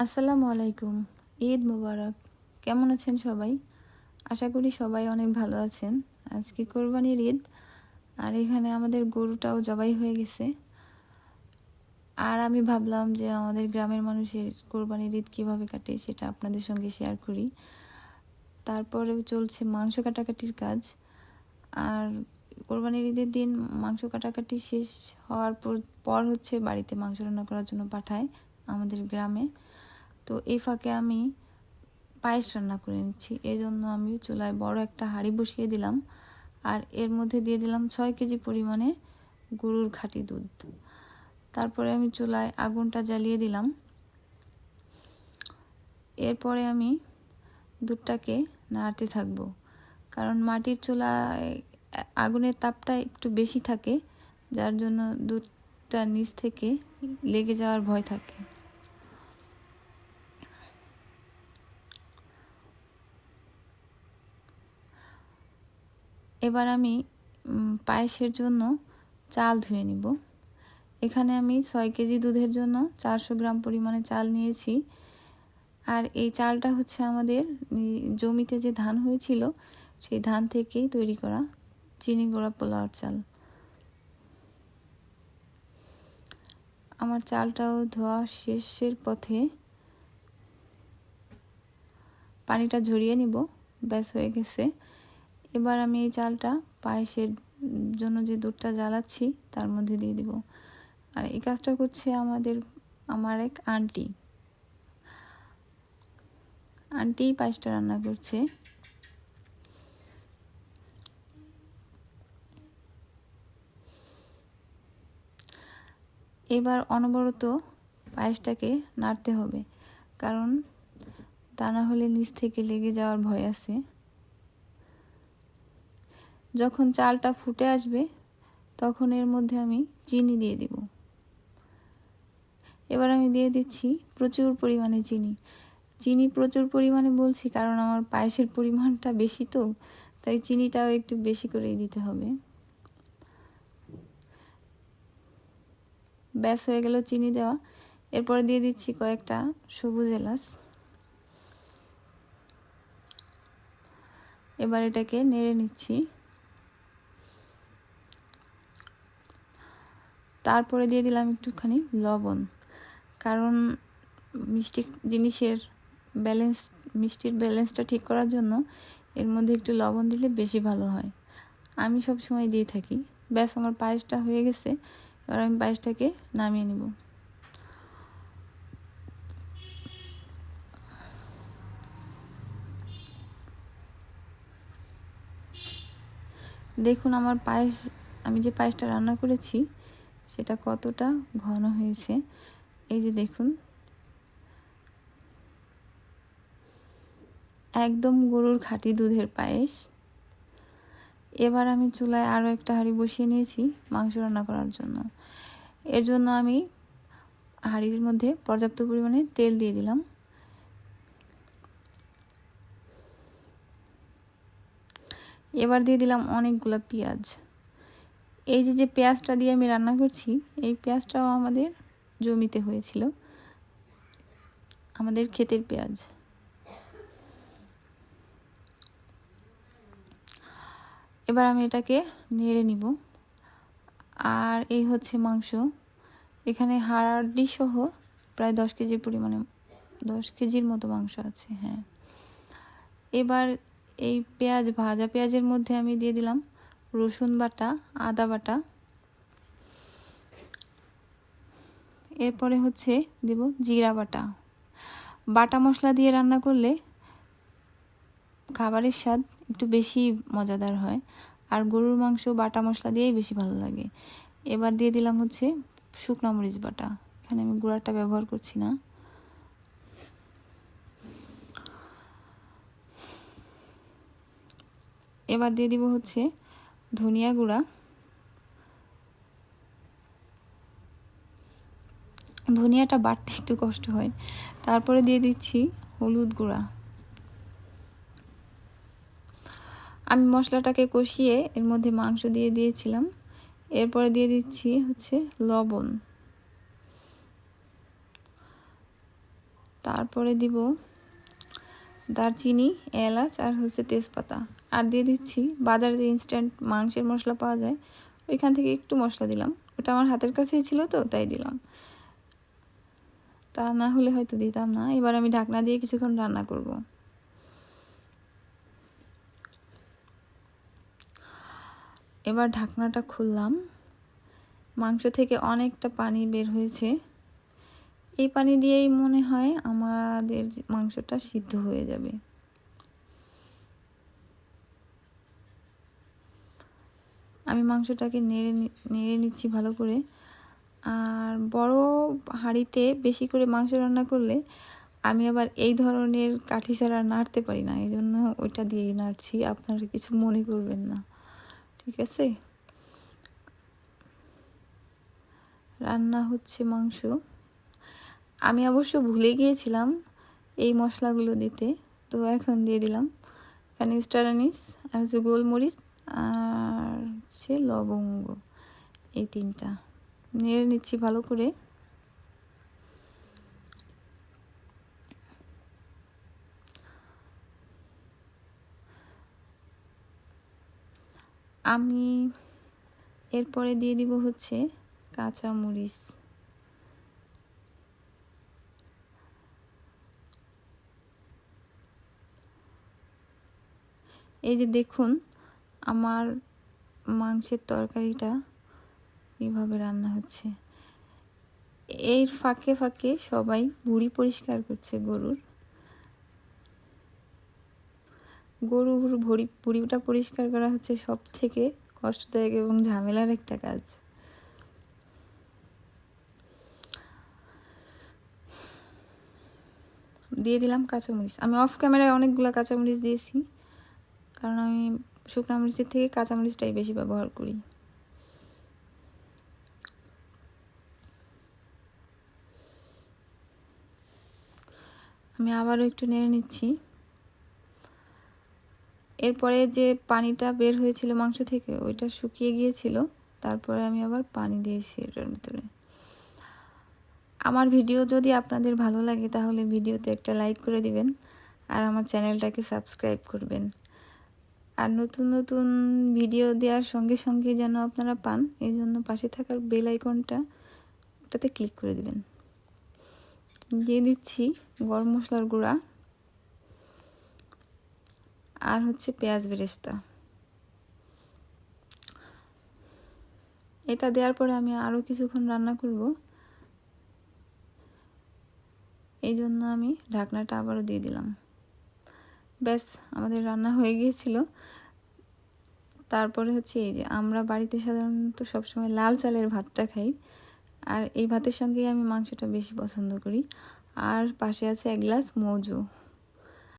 আসসালামু আলাইকুম। ঈদ মুবারক। কেমন আছেন সবাই? আশা করি সবাই অনেক ভালো আছেন। আজকে কোরবানির ঈদ। আর এখানে আমাদের গরুটাও জবাই হয়ে গেছে। আর আমি ভাবলাম যে আমাদের গ্রামের মানুষের কোরবানির ঈদ কীভাবে কাটে সেটা আপনাদের সঙ্গে শেয়ার করি। তারপরেও চলছে মাংস কাটাকাটির কাজ। আর কোরবানির ঈদের দিন মাংস কাটাকাটি শেষ হওয়ার পর পর হচ্ছে বাড়িতে মাংস রান্না করার জন্য পাঠায় আমাদের গ্রামে। তো এই ফাঁকে আমি পায়েস রান্না করে নিচ্ছি। এই জন্য আমি চুলায় বড় একটা হাঁড়ি বসিয়ে দিলাম। আর এর মধ্যে দিয়ে দিলাম ছয় কেজি পরিমাণে গরুর খাঁটি দুধ। তারপরে আমি চুলায় আগুনটা জ্বালিয়ে দিলাম। এরপরে আমি দুধটাকে নাড়তে থাকব। কারণ মাটির চুলায় আগুনের তাপটা একটু বেশি থাকে, যার জন্য দুধটা নিচ থেকে লেগে যাওয়ার ভয় থাকে। এবার আমি পায়েসের জন্য চাল ধুয়ে নিব। এখানে আমি ছয় কেজি দুধের জন্য চারশো গ্রাম পরিমাণে চাল নিয়েছি। আর এই চালটা হচ্ছে আমাদের জমিতে যে ধান হয়েছিল, সেই ধান থেকেই তৈরি করা চিনি গোড়া পোলাওয়ার চাল। আমার চালটাও ধোয়া শেষের পথে পানিটা ঝরিয়ে নিব। ব্যাস হয়ে গেছে। এবার আমি এই চালটা পায়েসের জন্য যে দুধটা জ্বালাচ্ছি, তার মধ্যে দিয়ে দিব। আর এই কাজটা করছে আমাদের, আমার এক আন্টি। আন্টি পায়েসটা রান্না করছে। এবার অনবরত পায়েসটাকে নাড়তে হবে, কারণ তা না হলে নিচ থেকে লেগে যাওয়ার ভয় আছে। যখন চালটা ফুটে আসবে, তখন এর মধ্যে আমি চিনি দিয়ে দিব। এবার আমি দিয়ে দিচ্ছি প্রচুর পরিমাণে চিনি। চিনি প্রচুর পরিমাণে বলছি কারণ আমার পায়েসের পরিমাণটা বেশি তো, তাই চিনিটাও একটু বেশি করেই দিতে হবে। ব্যাস, হয়ে গেল চিনি দেওয়া। এরপরে দিয়ে দিচ্ছি কয়েকটা সবুজ এলাচ। এবার এটাকে নেড়ে নিচ্ছি। তারপরে দিয়ে দিলাম একটুখানি লবণ। কারণ মিষ্টি জিনিসের ব্যালেন্স মিষ্টির ব্যালেন্সটা ঠিক করার জন্য এর মধ্যে একটু লবণ দিলে বেশি ভালো হয়। আমি সব সময় দিয়ে থাকি। ব্যাস, আমার পায়েসটা হয়ে গেছে। এবার আমি পায়েসটাকে নামিয়ে নিব। দেখুন, আমার পায়েস, আমি যে পায়েসটা রান্না করেছি সেটা কতটা ঘন হয়েছে? এই যে দেখুন। একদম গরুর খাঁটি দুধের পায়েস। এবার আমি চুলায় আরও একটা হাঁড়ি বসিয়ে নিয়েছি মাংস রান্না করার জন্য। এর জন্য আমি হাঁড়ির মধ্যে পর্যাপ্ত পরিমাণে তেল দিয়ে দিলাম। এবার দিয়ে দিলাম অনেকগুলো পেঁয়াজ। এই যে যে পেঁয়াজটা দিয়ে আমি রান্না করছি, এই পেঁয়াজটাও আমাদের জমিতে হয়েছিল। আমাদের ক্ষেতের পেঁয়াজ। এবার আমি এটাকে নেড়ে নিব। আর এই হচ্ছে মাংস। এখানে হাড়ি সহ প্রায় দশ কেজি পরিমাণে, দশ কেজির মতো মাংস আছে হ্যাঁ। এবার এই পেঁয়াজ, ভাজা পেঁয়াজের মধ্যে আমি দিয়ে দিলাম রসুন বাটা, আদা বাটা। এরপরে হচ্ছে দেব জিরা বাটা। বাটা মশলা দিয়ে রান্না করলে খাবারের স্বাদ একটু বেশি মজাদার হয়। আর গরুর মাংস বাটা মশলা দিয়েই বেশি ভালো লাগে। এবার দিয়ে দিলাম হচ্ছে শুকনা মরিচ বাটা। এখানে আমি গুঁড়াটা ব্যবহার করছি না। এবার দিয়ে দিব হচ্ছে ধনিয়া গুঁড়া, ধনিয়াটা বাড়তে একটু কষ্ট হয়। তারপরে দিয়ে দিচ্ছি হলুদ গুঁড়া। আমি মশলাটাকে কষিয়ে এর মধ্যে মাংস দিয়ে দিয়েছিলাম। এরপরে দিয়ে দিচ্ছি হচ্ছে লবণ। তারপরে দিব দারচিনি, এলাচ আর হচ্ছে তেজপাতা। আর দিয়ে দিচ্ছি বাজারে যে ইনস্ট্যান্ট মাংসের মশলা পাওয়া যায়, ওইখান থেকে একটু মশলা দিলাম। ওটা আমার হাতের কাছেই ছিল তো, তাই দিলাম। তা না হলে হয়তো দিতাম না। এবার আমি ঢাকনা দিয়ে কিছুক্ষণ রান্না করব। এবার ঢাকনাটা খুললাম। মাংস থেকে অনেকটা পানি বের হয়েছে। এই পানি দিয়েই মনে হয় আমাদের মাংসটা সিদ্ধ হয়ে যাবে। আমি মাংসটাকে নেড়ে নেড়ে নিচ্ছি ভালো করে। আর বড় হাঁড়িতে বেশি করে মাংস রান্না করলে আমি আবার এই ধরনের কাঠি ছাড়া নাড়তে পারি না। এই জন্য ওইটা দিয়েই নাড়ছি। আপনারা কিছু মনে করবেন না। ঠিক আছে? রান্না হচ্ছে মাংস। আমি অবশ্য ভুলে গিয়েছিলাম এই মশলাগুলো দিতে। তো এখন দিয়ে দিলাম। এখানে আনিস আর হচ্ছে গোলমরিচ, আর হচ্ছে লবঙ্গ। এই তিনটা। নেড়ে নিচ্ছি ভালো করে। আমি এরপরে দিয়ে দিব হচ্ছে কাঁচা মরিচ এই যে দেখুন, আমার মাংসের তরকারিটা এইভাবে রান্না হচ্ছে। এর ফাঁকে ফাঁকে সবাই ভুড়ি পরিষ্কার করছে গরুর। গরুর ভুড়ি ভুড়িটা পরিষ্কার করা হচ্ছে সব থেকে কষ্টদায়ক এবং ঝামেলার একটা কাজ। দিয়ে দিলাম কাঁচামরিচ। আমি অফ ক্যামেরায় অনেকগুলো কাঁচামরিচ দিয়েছি, কারণ আমি শুকনো মরিচের থেকে কাঁচামরিচটাই বেশি ব্যবহার করি। আমি আবারও একটু নেড়ে নিচ্ছি। এরপরে যে পানিটা বের হয়েছিল মাংস থেকে, ওইটা শুকিয়ে গিয়েছিল। তারপরে আমি আবার পানি দিয়েছি এটার ভিতরে। আমার ভিডিও যদি আপনাদের ভালো লাগে, তাহলে ভিডিওতে একটা লাইক করে দিবেন। আর আমার চ্যানেলটাকে সাবস্ক্রাইব করবেন। আর নতুন নতুন ভিডিও দেওয়ার সঙ্গে সঙ্গে যেন আপনারা পান, এই জন্য পাশে থাকার বেল আইকনটা ওটাতে ক্লিক করে দিবেন। দিয়ে দিচ্ছি গরম মশলার গুঁড়া আর হচ্ছে পেঁয়াজ বেরেস্তা। এটা দেওয়ার পরে আমি আরও কিছুক্ষণ রান্না করব। এই জন্য আমি ঢাকনাটা আবারও দিয়ে দিলাম। ব্যাস, আমাদের রান্না হয়ে গিয়েছিল। তারপরে হচ্ছে এই যে আমরা বাড়িতে সাধারণত সবসময় লাল চালের ভাতটা খাই। আর এই ভাতের সঙ্গেই আমি মাংসটা বেশি পছন্দ করি। আর পাশে আছে এক গ্লাস মৌজু।